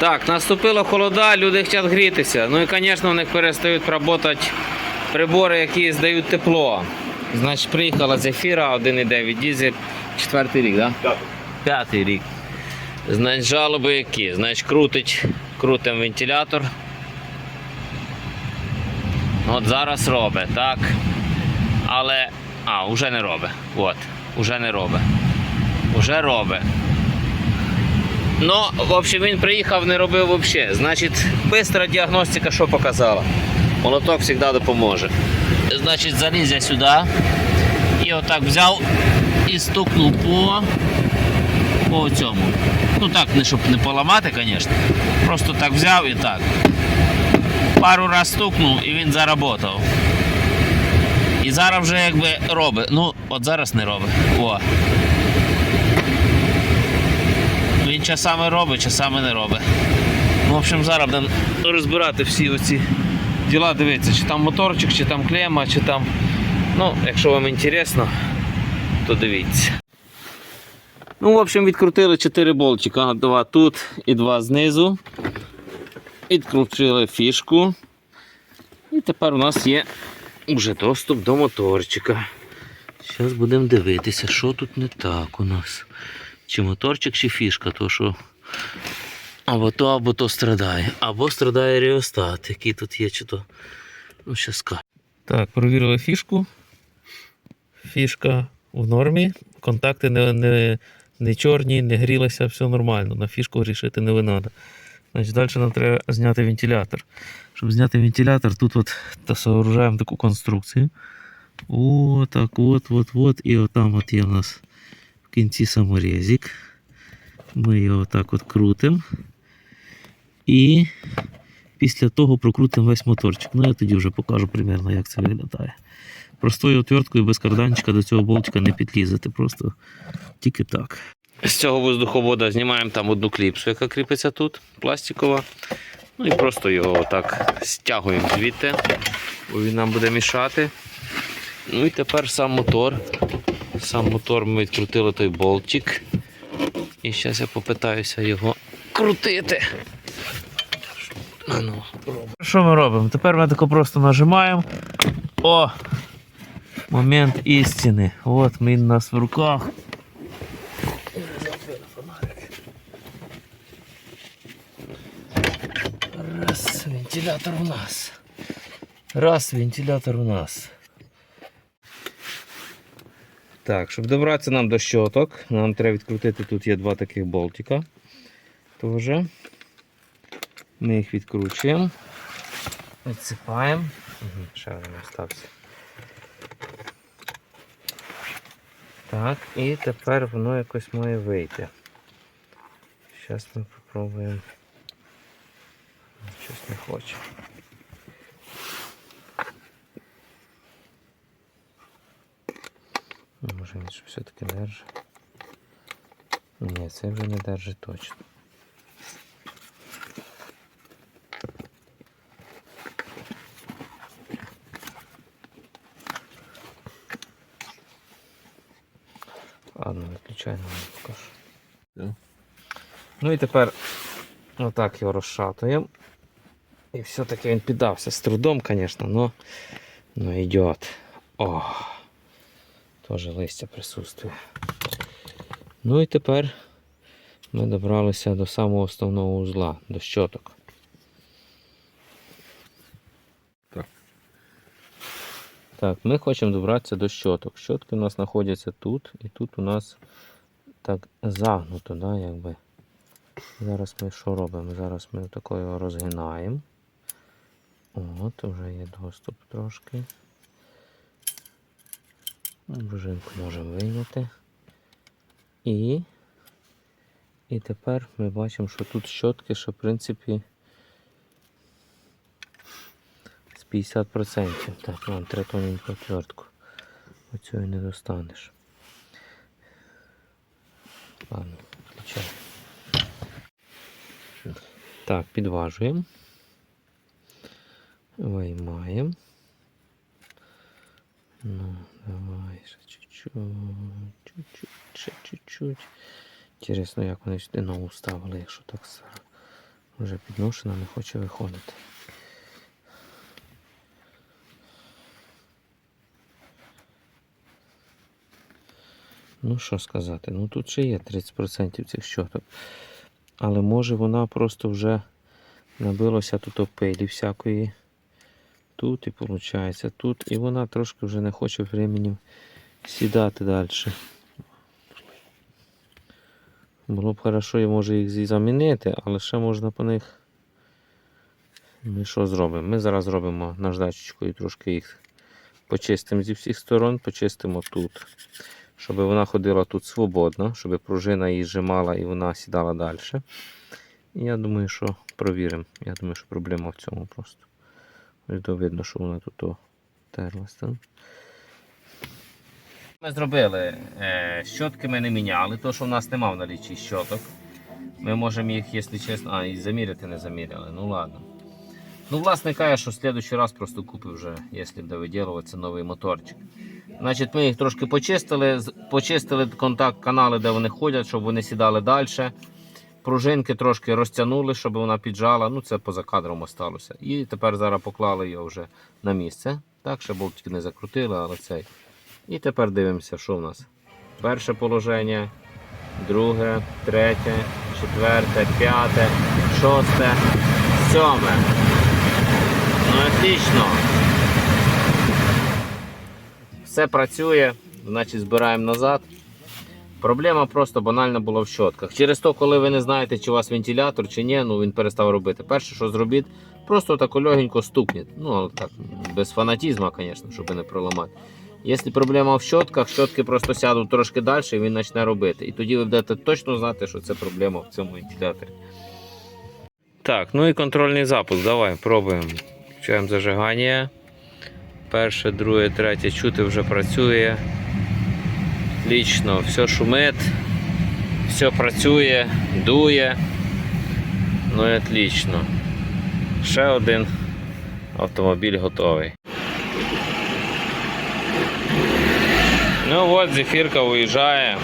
Так, наступило холода, люди хочуть грітися. Ну і, звісно, у них перестають працювати прибори, які здають тепло. Значить, приїхала Зефіра 1,9 дізель, четвертий рік, так? Да? П'ятий рік. Значить, жалоби які? Значить, крутить, крутим вентилятор. От зараз робить, так. Але. А, вже не робить. От, уже не робить. Уже робить. Ну, в общем, він приїхав, не робив взагалі. Значить, бистра діагностика що показала? Молоток завжди допоможе. Значить, заліз я сюди і отак взяв і стукнув по, по цьому. Ну так, не щоб не поламати, звісно. Просто так взяв і так. Пару раз стукнув і він заработав. І зараз вже якби робить. Ну, от зараз не робить. О. Він часами робить, часами не робить. Ну, в общем, зараз будемо розбирати всі оці діла, дивитися, чи там моторчик, чи там клема, чи там. Ну, якщо вам інтересно, то дивіться. Ну, в общем, відкрутили 4 болтика. Два тут і два знизу. Відкрутили фішку. І тепер у нас є вже доступ до моторчика. Зараз будемо дивитися, що тут не так у нас. Чи моторчик, чи фішка, то що або то, або то страдає. Або страдає реостат, який тут є, чи то. Ну, ще. Так, провірили фішку. Фішка в нормі. Контакти не, не, не чорні, не грілися, все нормально. На фішку рішити не треба. Значить, далі нам треба зняти вентилятор. Щоб зняти вентилятор, тут от та сооружаємо таку конструкцію. О, так, от, от, от. І отам от є у нас в кінці саморезик. Ми його так от крутимо. І після того прокрутимо весь моторчик. Ну, я тоді вже покажу примерно, як це виглядає. Простою отверткою без карданчика до цього болтика не підлізати. Просто тільки так. З цього воздуховода знімаємо там одну кліпсу, яка кріпиться тут, пластикова. Ну і просто його отак стягуємо звідти, бо він нам буде мішати. Ну і тепер сам мотор. Сам мотор ми відкрутили той болтик. І зараз я попитаюся його крутити. А Що ми робимо? Тепер ми тако просто нажимаємо. О! Момент істини. От він у нас в руках. Раз, вентилятор у нас. Раз, вентилятор у нас. Так, щоб добратися нам до щоток, нам треба відкрутити, тут є два таких болтика. Теж. Ми їх відкручуємо. Відсипаємо. Ще один остався. Так, і тепер воно якось має вийти. Зараз ми спробуємо. Щось не хоче. Ну, Може що все-таки держить. Ні, це вже не держить точно. Ладно, виключай нам покажу. Да. Ну і тепер отак його розшатуємо. І все-таки він піддався з трудом, звісно, но, но йдет. О, теж листя присутствує. Ну і тепер ми добралися до самого основного узла, до щоток. Так. Так, ми хочемо добратися до щоток. Щотки у нас знаходяться тут, і тут у нас так загнуто, да, якби. Зараз ми що робимо? Зараз ми такою розгинаємо. От, вже є доступ трошки. Пружинку можемо вийняти. І, і тепер ми бачимо, що тут щотки, що в принципі з 50%. Так, нам треба тоненьку отвертку. Оцю і не достанеш. Ладно, включай. Так, підважуємо. Виймаємо. Ну, давай, ще чуть-чуть, чуть-чуть, ще чуть-чуть. Інтересно, як вони сюди ногу ставили, якщо так Вже підношена, не хоче виходити. Ну, що сказати, ну тут ще є 30% цих щоток. Але може вона просто вже набилося тут опилі всякої. Тут і виходить, тут. І вона трошки вже не хоче временем сідати далі. Було б хорошо, і може їх замінити, але ще можна по них. Ми що зробимо? Ми зараз зробимо наждачечкою трошки їх почистимо зі всіх сторон, почистимо тут, щоб вона ходила тут свободно, щоб пружина її зжимала і вона сідала далі. І я думаю, що провіримо. Я думаю, що проблема в цьому просто. То видно, що вона тут терлась. Так? Ми зробили е, щотки ми не міняли, то що в нас нема в налічі щоток. Ми можемо їх, якщо чесно, а, і заміряти не заміряли. Ну ладно. Ну, власне каже, що в следующий раз просто купив вже, якщо буде виділуватися новий моторчик. Значить, ми їх трошки почистили, почистили контакт канали, де вони ходять, щоб вони сідали далі. Пружинки трошки розтягнули, щоб вона піджала. Ну, це поза кадром осталося. І тепер зараз поклали його вже на місце. Так, ще болтики не закрутили, але цей. І тепер дивимося, що в нас. Перше положення, друге, третє, четверте, п'яте, шосте, сьоме. Ну, отлично. Все працює, значить збираємо назад. Проблема просто банальна була в щотках. Через то, коли ви не знаєте, чи у вас вентилятор, чи ні, ну він перестав робити. Перше, що зробіть, просто так легенько стукніть. Ну, так, без фанатізму, звісно, щоб не проламати. Якщо проблема в щотках, щотки просто сядуть трошки далі і він почне робити. І тоді ви будете точно знати, що це проблема в цьому вентиляторі. Так, ну і контрольний запуск. Давай, пробуємо. Включаємо зажигання. Перше, друге, третє чути вже працює. Отлично, все шумить, все працює, дує. Ну і отлично. Ще один автомобіль готовий. Ну от, зефірка виїжджає.